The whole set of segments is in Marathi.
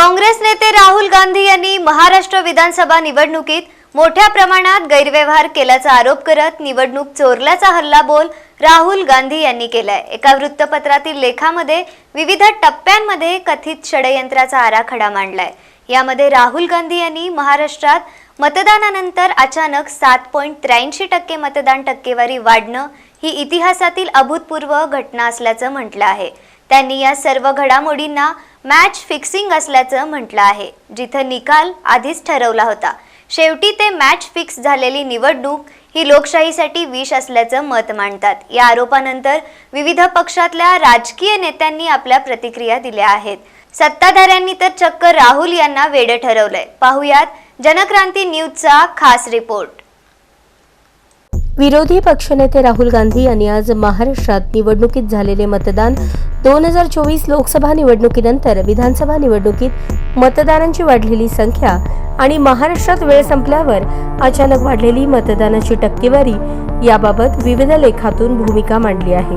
काँग्रेस नेते राहुल गांधी यांनी महाराष्ट्र विधानसभा निवडणुकीत मोठ्या प्रमाणात गैरव्यवहार केल्याचा आरोप करत निवडणूक चोरल्याचा हल्लाबोल राहुल गांधी यांनी केलाय. एका वृत्तपत्रातील लेखामध्ये विविध टप्प्यांमध्ये कथित षडयंत्राचा आराखडा मांडलाय. यामध्ये राहुल गांधी यांनी महाराष्ट्रात मतदानानंतर अचानक सात पॉईंट त्र्याऐंशी टक्के मतदान टक्केवारी वाढणं ही इतिहासातील अभूतपूर्व घटना असल्याचं म्हटलं आहे. त्यांनी या सर्व घडामोडींना मॅच फिक्सिंग असल्याचं म्हटलं आहे जिथं निकाल आधीच ठरवला होता. शेवटी ते मॅच फिक्स झालेली निवडणूक ही लोकशाहीसाठी विष असल्याचं मत मांडतात. या आरोपानंतर विविध पक्षातल्या राजकीय नेत्यांनी आपल्या प्रतिक्रिया दिल्या आहेत. सत्ताधाऱ्यांनी तर चक्क राहुल यांना वेडे ठरवलंय. पाहुयात जनक्रांती न्यूजचा खास रिपोर्ट. विरोधी पक्षनेते राहुल गांधी यांनी आज महाराष्ट्रात निवडणुकीत झालेले मतदान दोन हजार चोवीस लोकसभा निवडणुकीनंतर विधानसभा निवडणुकीत मतदारांची वाढलेली संख्या आणि महाराष्ट्रात वेळ संपल्यावर अचानक वाढलेली मतदानाची टक्केवारी याबाबत विविध लेखातून भूमिका मांडली आहे.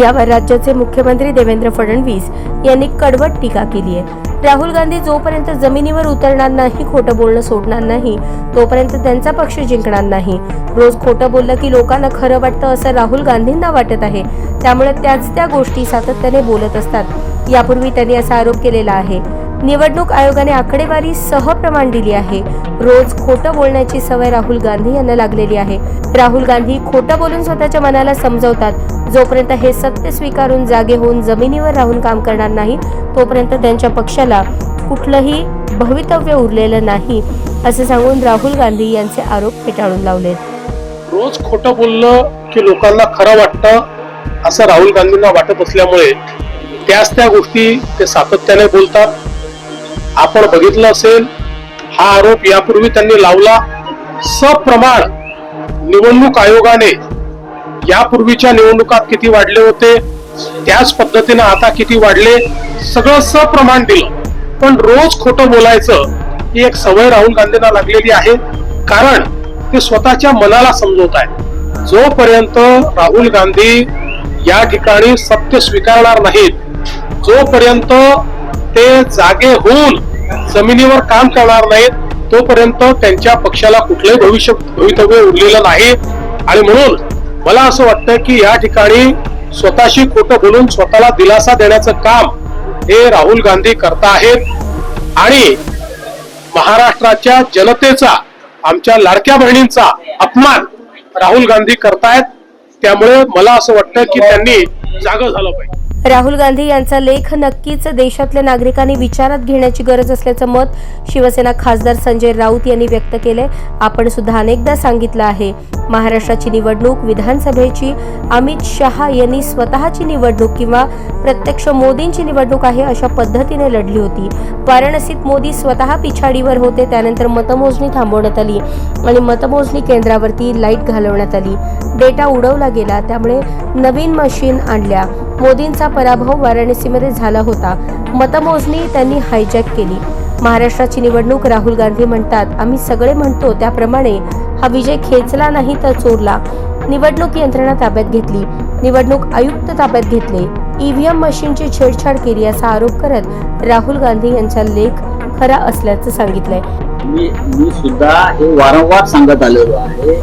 यावर राज्याचे मुख्यमंत्री देवेंद्र फडणवीस यांनी कडवट टीका केली आहे. राहुल गांधी जोपर्यंत जमिनीवर उतरणार नाही खोटं बोलणं सोडणार नाही तोपर्यंत त्यांचा पक्ष जिंकणार नाही. रोज खोटं बोललं की लोकांना खरं वाटतं असं राहुल गांधींना वाटत आहे. त्यामुळे त्याच त्या गोष्टी सातत्याने बोलत असतात. यापूर्वी त्यांनी असा आरोप केलेला आहे. निवडणूक आयोगाने आकडेवारी सहप्रमाण दिली आहे. रोज खोटं बोलण्याची सवय राहुल गांधी यांना लागलेली आहे. राहुल गांधी खोटं बोलून स्वतःच्या मनाला समजवतात. जोपर्यंत हे सत्य स्वीकारून जागे होऊन जमिनीवर राहून काम करणार नाही तोपर्यंत त्यांच्या पक्षाला कुठलंही भवितव्य उरलेलं नाही असं सांगून राहुल गांधी यांचे आरोप फेटाळून लावले. रोज खोटं बोललं की लोकांना खरं वाटतं असं राहुल गांधींना वाटत असल्यामुळे त्याच त्या गोष्टी ते सातत्याने बोलतात. आपण बघितलं असेल हा आरोप यापूर्वी त्यांनी लावला. सप्रमाण निवडणूक आयोगाने यापूर्वीच्या निवडणुकात किती वाढले होते त्याच पद्धतीने आता किती वाढले सगळं सप्रमाण दिलं. पण रोज खोटं बोलायचं ही एक सवय राहुल गांधींना लागलेली आहे. कारण ते स्वतःच्या मनाला समजवत आहेत. जोपर्यंत राहुल गांधी या ठिकाणी सत्य स्वीकारणार नाहीत जोपर्यंत ते जागे होऊन जमिनीवर काम करणार नाहीत तोपर्यंत त्यांच्या पक्षाला कुठलंही भविष्य भवितव्य उरलेलं नाही. आणि म्हणून मला असं वाटतं की या ठिकाणी स्वतःशी खोटं बोलून स्वतःला दिलासा देण्याचं काम हे राहुल गांधी करता आहेत. आणि महाराष्ट्राच्या जनतेचा आमच्या लाडक्या बहिणींचा अपमान राहुल गांधी करतायत. त्यामुळे मला असं वाटतं की त्यांनी जागं झालं पाहिजे. राहुल गांधी यांचा लेख नक्कीच देशातल्या नागरिकांनी विचारात घेण्याची गरज असल्याचं मत शिवसेना खासदार संजय राऊत यांनी व्यक्त केलंय. आपण सुद्धा अनेकदा सांगितलं आहे महाराष्ट्राची निवडणूक विधानसभेची अमित शहा यांनी स्वतःची निवडणूक किंवा प्रत्यक्ष मोदींची निवडणूक आहे अशा पद्धतीने लढली होती. वाराणसीत मोदी स्वतः पिछाडीवर होते त्यानंतर मतमोजणी थांबवण्यात आली आणि मतमोजणी केंद्रावरती लाइट घालवण्यात आली. डेटा उडवला गेला त्यामुळे नवीन मशीन आणल्या. मोदींचा पराभव वाराणसीमध्ये झाला होता. मतमोजणी त्यांनी हायजॅक केली. महाराष्ट्राची निवडणूक राहुल गांधी म्हणतात आम्ही सगळे म्हणतो त्याप्रमाणे हा विजय खेचला नाही तर चोरला. निवडणूक यंत्रणा ताब्यात घेतली. निवडणूक आयुक्त ताब्यात घेतले. ईव्हीएम मशीनची छेडछाड केली असा आरोप करत राहुल गांधी यांचा लेख खरा असल्याचं सांगितलंय. मी मी सुद्धा हे वारंवार सांगत आलेलो आहे.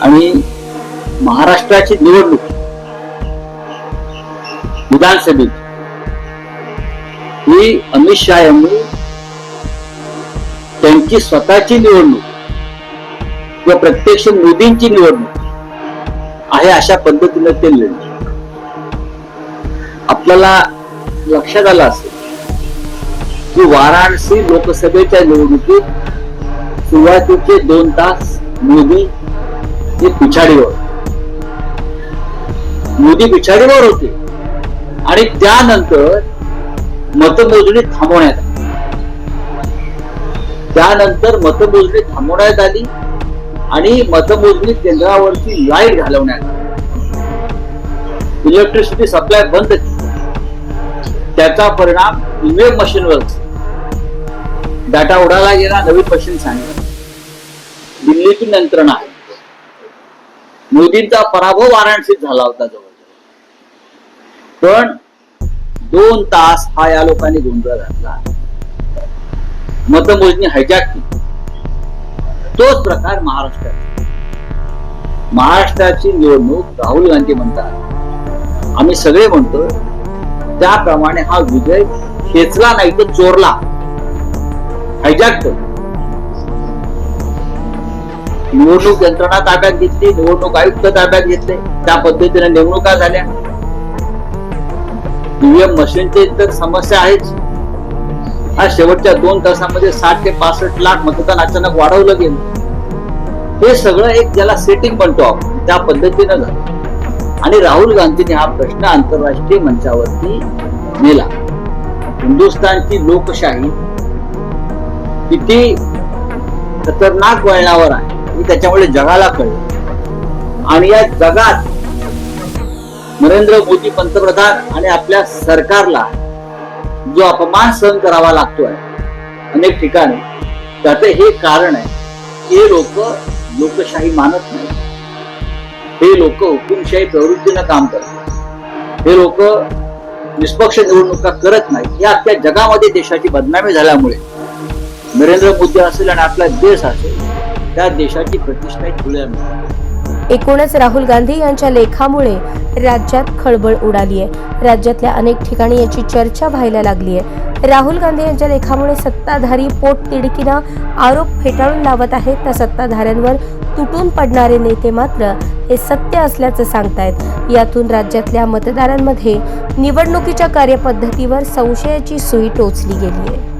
आणि महाराष्ट्राची निवडणूक विधानसभेत ही अमित शहा यांनी त्यांची स्वतःची निवडणूक किंवा प्रत्यक्ष मोदींची निवडणूक आहे अशा पद्धतीने ते लढले. आपल्याला लक्षात आलं असेल की वाराणसी लोकसभेच्या निवडणुकीत सुरुवातीचे दोन तास मोदी हे पिछाडीवर मोदी पिछाडीवर होते. आणि त्यानंतर मतमोजणी थांबवण्यात आली. त्यानंतर मतमोजणी थांबवण्यात आली आणि मतमोजणी केंद्रावरती लाइट घालवण्यात आली. इलेक्ट्रिसिटी सप्लाय बंद केली. त्याचा परिणाम ईव्हीएम मशीनवर डाटा उडाला गेला नवीन मशीन सांगितलं. दिल्लीतून यंत्रणा. आहे मोदींचा पराभव वाराणसीत झाला होता जो. पण दोन तास हा या लोकांनी गोंधळ घातला. मतमोजणी हायजॅक केली. तोच प्रकार महाराष्ट्रात. महाराष्ट्राची निवडणूक राहुल गांधी म्हणतात. आम्ही सगळे म्हणतो त्याप्रमाणे हा विजय खेचला नाही तर चोरला. हायजॅक केला. निवडणूक यंत्रणा ताब्यात घेतली निवडणूक आयुक्त ताब्यात घेतले. त्या पद्धतीने नेमणुका झाल्या. ईव्हीएम मशीनची तर समस्या आहेच. हा शेवटच्या दोन तासामध्ये साठ ते पासष्ट लाख मतदान अचानक वाढवलं गेलं. हे सगळं एक ज्याला सेटिंग म्हणतो आपण त्या पद्धतीनं झालं. आणि राहुल गांधीने हा प्रश्न आंतरराष्ट्रीय मंचावरती नेला. हिंदुस्थानची लोकशाही किती खतरनाक वळणावर आहे हे त्याच्यामुळे जगाला कळलं. आणि या जगात नरेंद्र मोदी पंतप्रधान आणि आपल्या सरकारला जो अपमान सहन करावा लागतोय अनेक ठिकाणी त्याचं हे कारण आहे हे लोक लोकशाही मानत नाही हे लोक हुकुमशाही प्रवृत्तीनं काम करतात. हे लोक निष्पक्ष निवडणुका करत नाही या आपल्या जगामध्ये देशाची बदनामी झाल्यामुळे नरेंद्र मोदी असेल आणि आपला देश असेल त्या देशाची प्रतिष्ठा खुल्या एकूणच राहुल गांधी यांच्या लेखामुळे राज्यात खळबळ उडाली आहे. राज्यातल्या अनेक ठिकाणी याची चर्चा व्हायला लागली आहे. राहुल गांधी यांच्या लेखामुळे सत्ताधारी पोट तिडकीनं आरोप फेटाळून लावत आहेत. त्या सत्ताधाऱ्यांवर तुटून पडणारे नेते मात्र हे सत्य असल्याचं सांगतायत. यातून राज्यातल्या मतदारांमध्ये निवडणुकीच्या कार्यपद्धतीवर संशयाची सुई टोचली गेली आहे.